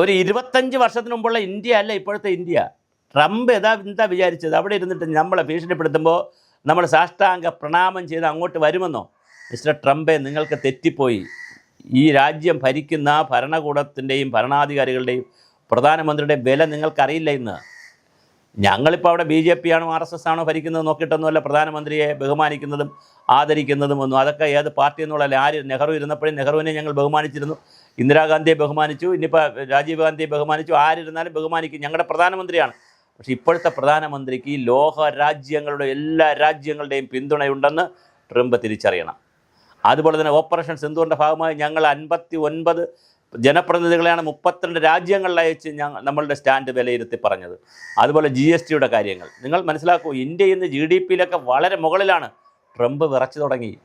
ഒരു ഇരുപത്തഞ്ച് വർഷത്തിന് മുമ്പുള്ള ഇന്ത്യ അല്ല ഇപ്പോഴത്തെ ഇന്ത്യ. ട്രംപ് ഏതാ എന്താ വിചാരിച്ചത്? അവിടെ ഇരുന്നിട്ട് നമ്മളെ ഭീഷണിപ്പെടുത്തുമ്പോൾ നമ്മൾ സാഷ്ടാംഗ പ്രണാമം ചെയ്ത് അങ്ങോട്ട് വരുമെന്നോ? മിസ്റ്റർ ട്രംപെ നിങ്ങൾക്ക് തെറ്റിപ്പോയി. ഈ രാജ്യം ഭരിക്കുന്ന ഭരണകൂടത്തിന്റെയും ഭരണാധികാരികളുടെയും പ്രധാനമന്ത്രിയുടെയും വില നിങ്ങൾക്കറിയില്ല ഇന്ന്. ഞങ്ങളിപ്പോൾ അവിടെ ബി ജെ പി ആണോ ആർ എസ് എസ് ആണോ ഭരിക്കുന്നത് നോക്കിയിട്ടൊന്നുമല്ല പ്രധാനമന്ത്രിയെ ബഹുമാനിക്കുന്നതും ആദരിക്കുന്നതും ഒന്നും. അതൊക്കെ ഏത് പാർട്ടി എന്നുള്ളതല്ല. ആര് നെഹ്റു ഇരുന്നപ്പോഴും നെഹ്റുവിനെ ഞങ്ങൾ ബഹുമാനിച്ചിരുന്നു. ഇന്ദിരാഗാന്ധിയെ ബഹുമാനിച്ചു. ഇനിയിപ്പോൾ രാജീവ് ഗാന്ധിയെ ബഹുമാനിച്ചു. ആരിരുന്നാലും ബഹുമാനിക്കും. ഞങ്ങളുടെ പ്രധാനമന്ത്രിയാണ്. പക്ഷേ ഇപ്പോഴത്തെ പ്രധാനമന്ത്രിക്ക് ഈ ലോക രാജ്യങ്ങളുടെ എല്ലാ രാജ്യങ്ങളുടെയും പിന്തുണയുണ്ടെന്ന് ട്രംപ് തിരിച്ചറിയണം. അതുപോലെ തന്നെ ഓപ്പറേഷൻ സിന്ധുവിന്റെ ഭാഗമായി? ഞങ്ങൾ അൻപത്തി ഒൻപത് ജനപ്രതിനിധികളെയാണ് മുപ്പത്തിരണ്ട് രാജ്യങ്ങളിൽ അയച്ച് നമ്മളുടെ സ്റ്റാൻഡ് വിലയിരുത്തി പറഞ്ഞത്. അതുപോലെ ജി എസ് ടിയുടെ കാര്യങ്ങൾ. നിങ്ങൾ മനസ്സിലാക്കൂ ഇന്ത്യ ഇന്ന് ജി ഡി പിയിലൊക്കെ വളരെ മുകളിലാണ്. ട്രംപ് വിറച്ചു തുടങ്ങി.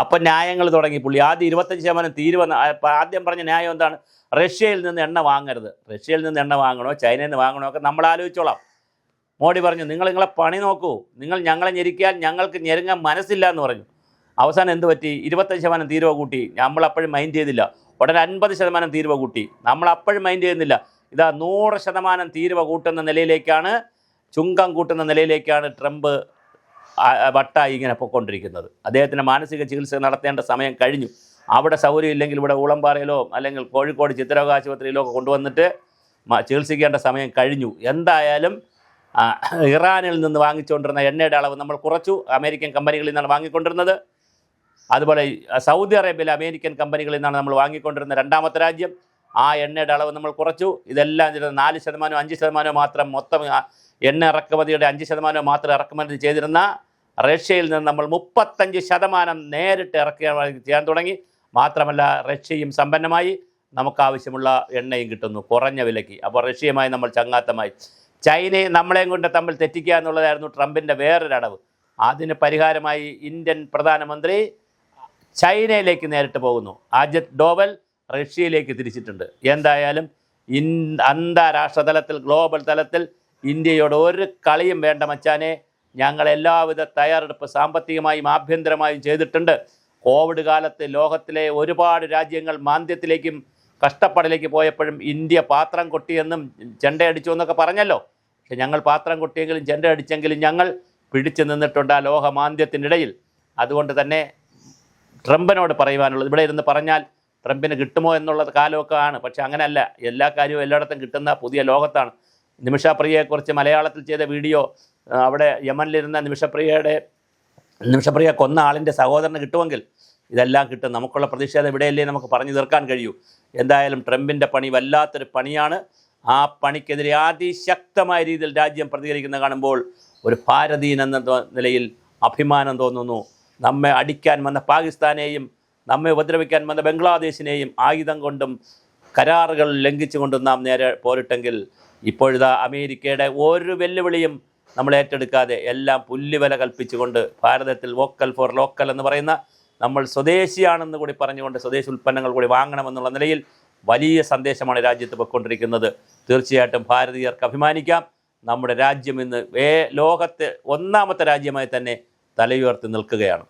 അപ്പം ന്യായങ്ങൾ തുടങ്ങി. പുള്ളി ആദ്യം ഇരുപത്തഞ്ച് ശതമാനം തീരുവെന്ന് ആദ്യം പറഞ്ഞ ന്യായം എന്താണ്? റഷ്യയിൽ നിന്ന് എണ്ണ വാങ്ങരുത്. റഷ്യയിൽ നിന്ന് എണ്ണ വാങ്ങണോ ചൈനയിൽ നിന്ന് വാങ്ങണോ ഒക്കെ നമ്മൾ ആലോചിച്ചോളാം. മോഡി പറഞ്ഞു നിങ്ങൾ നിങ്ങളെ പണി നോക്കൂ. നിങ്ങൾ ഞങ്ങളെ ഞെരിക്കാൻ ഞങ്ങൾക്ക് ഞെരുങ്ങാൻ മനസ്സില്ല എന്ന് പറഞ്ഞു. അവസാനം എന്ത് പറ്റി? ഇരുപത്തഞ്ച് ശതമാനം തീരുവ കൂട്ടി. നമ്മളപ്പോഴും മൈൻഡ് ചെയ്തില്ല. ഉടനെ അൻപത് ശതമാനം തീരുവ കൂട്ടി. നമ്മൾ അപ്പോഴും മൈൻഡ് ചെയ്യുന്നില്ല. ഇതാ നൂറ് ശതമാനം തീരുവ കൂട്ടുന്ന നിലയിലേക്കാണ് ചുങ്കം കൂട്ടുന്ന നിലയിലേക്കാണ് ട്രംപ് വട്ടായി ഇങ്ങനെ പൊയ്ക്കൊണ്ടിരിക്കുന്നത് അദ്ദേഹത്തിന്റെ മാനസിക ചികിത്സ നടത്തേണ്ട സമയം കഴിഞ്ഞു. അവിടെ സൗകര്യം ഇല്ലെങ്കിൽ ഇവിടെ ഊളംപാറയിലോ അല്ലെങ്കിൽ കോഴിക്കോട് ചിത്രരോഗ ആശുപത്രിയിലോ ഒക്കെ കൊണ്ടുവന്നിട്ട് ചികിത്സിക്കേണ്ട സമയം കഴിഞ്ഞു. എന്തായാലും ഇറാനിൽ നിന്ന് വാങ്ങിച്ചുകൊണ്ടിരുന്ന എണ്ണയുടെ അളവ് നമ്മൾ കുറച്ചു. അമേരിക്കൻ കമ്പനികളിൽ നിന്നാണ് വാങ്ങിക്കൊണ്ടിരുന്നത്. അതുപോലെ സൗദി അറേബ്യയിലെ അമേരിക്കൻ കമ്പനികളിൽ നിന്നാണ് നമ്മൾ വാങ്ങിക്കൊണ്ടിരുന്ന രണ്ടാമത്തെ രാജ്യം. ആ എണ്ണയുടെ അളവ് നമ്മൾ കുറച്ചു. ഇതെല്ലാം ചെയ്തത് നാല് ശതമാനം അഞ്ച് ശതമാനം മാത്രം മൊത്തം എണ്ണ ഇറക്കുമതിയുടെ അഞ്ച് ശതമാനം മാത്രം ഇറക്കുമതി ചെയ്തിരുന്ന റഷ്യയിൽ നിന്ന് നമ്മൾ മുപ്പത്തഞ്ച് ശതമാനം നേരിട്ട് ഇറക്കുക ചെയ്യാൻ തുടങ്ങി. മാത്രമല്ല റഷ്യയും സമ്പന്നമായി. നമുക്കാവശ്യമുള്ള എണ്ണയും കിട്ടുന്നു കുറഞ്ഞ വിലയ്ക്ക്. അപ്പോൾ റഷ്യയുമായി നമ്മൾ ചങ്ങാത്തമായി. ചൈനയെ നമ്മളെയും കൊണ്ട് തമ്മിൽ തെറ്റിക്കുക എന്നുള്ളതായിരുന്നു ട്രംപിന്റെ വേറൊരടവ്. അതിന് പരിഹാരമായി ഇന്ത്യൻ പ്രധാനമന്ത്രി ചൈനയിലേക്ക് നേരിട്ട് പോകുന്നു. അജിത് ഡോവൽ റഷ്യയിലേക്ക് തിരിച്ചിട്ടുണ്ട്. എന്തായാലും ഇൻ അന്താരാഷ്ട്ര തലത്തിൽ ഗ്ലോബൽ തലത്തിൽ ഇന്ത്യയോട് ഒരു കളിയും വേണ്ട മച്ചാനെ. ഞങ്ങൾ എല്ലാവിധ തയ്യാറെടുപ്പ് സാമ്പത്തികമായും ആഭ്യന്തരമായും ചെയ്തിട്ടുണ്ട്. കോവിഡ് കാലത്ത് ലോകത്തിലെ ഒരുപാട് രാജ്യങ്ങൾ മാന്ദ്യത്തിലേക്കും കഷ്ടപ്പാടിലേക്ക് പോയപ്പോഴും ഇന്ത്യ പാത്രം കൊട്ടിയെന്നും ചെണ്ടയടിച്ചു എന്നൊക്കെ പറഞ്ഞല്ലോ. പക്ഷെ ഞങ്ങൾ പാത്രം കൊട്ടിയെങ്കിലും ചെണ്ടയടിച്ചെങ്കിലും ഞങ്ങൾ പിടിച്ചു നിന്നിട്ടുണ്ട് ആ ലോകമാന്ദ്യത്തിനിടയിൽ അതുകൊണ്ട് തന്നെ ട്രംപിനോട് പറയുവാനുള്ളത്. ഇവിടെ ഇരുന്ന് പറഞ്ഞാൽ ട്രംപിന് കിട്ടുമോ എന്നുള്ള കാലമൊക്കെ ആണ് പക്ഷെ അങ്ങനെയല്ല എല്ലാ കാര്യവും എല്ലായിടത്തും കിട്ടുന്ന പുതിയ ലോകത്താണ്. നിമിഷപ്രിയയെക്കുറിച്ച് മലയാളത്തിൽ ചെയ്ത വീഡിയോ അവിടെ യമനിലിരുന്ന നിമിഷപ്രിയയുടെ നിമിഷപ്രിയ കൊന്ന ആളിന്റെ സഹോദരന് കിട്ടുമെങ്കിൽ ഇതെല്ലാം കിട്ടും. നമുക്കുള്ള പ്രതിഷേധം ഇവിടെയല്ലേ നമുക്ക് പറഞ്ഞു തീർക്കാൻ കഴിയൂ. എന്തായാലും ട്രംപിന്റെ പണി വല്ലാത്തൊരു പണിയാണ്. ആ പണിക്കെതിരെ അതിശക്തമായ രീതിയിൽ രാജ്യം പ്രതികരിക്കുന്ന കാണുമ്പോൾ ഒരു ഭാരതീയൻ എന്ന നിലയിൽ അഭിമാനം തോന്നുന്നു. നമ്മെ അടിക്കാൻ വന്ന പാകിസ്ഥാനെയും നമ്മെ ഉപദ്രവിക്കാൻ വന്ന ബംഗ്ലാദേശിനെയും ആയുധം കൊണ്ടും കരാറുകൾ ലംഘിച്ചുകൊണ്ടും നാം നേരെ പോരിട്ടെങ്കിൽ ഇപ്പോഴിതാ അമേരിക്കയുടെ ഒരു വെല്ലുവിളിയും നമ്മൾ ഏറ്റെടുക്കാതെ എല്ലാം പുല്ലുവില കൽപ്പിച്ചുകൊണ്ട് ഭാരതത്തിൽ വോക്കൽ ഫോർ ലോക്കൽ എന്ന് പറയുന്ന നമ്മൾ സ്വദേശിയാണെന്ന് കൂടി പറഞ്ഞുകൊണ്ട് സ്വദേശി ഉൽപ്പന്നങ്ങൾ കൂടി വാങ്ങണമെന്നുള്ള നിലയിൽ വലിയ സന്ദേശമാണ് രാജ്യത്ത് പൊയ്ക്കൊണ്ടിരിക്കുന്നത്. തീർച്ചയായിട്ടും ഭാരതീയർക്ക് അഭിമാനിക്കാം. നമ്മുടെ രാജ്യം ഇന്ന് ലോകത്തെ ഒന്നാമത്തെ രാജ്യമായി തന്നെ തലയുയർത്തി നിൽക്കുകയാണ്.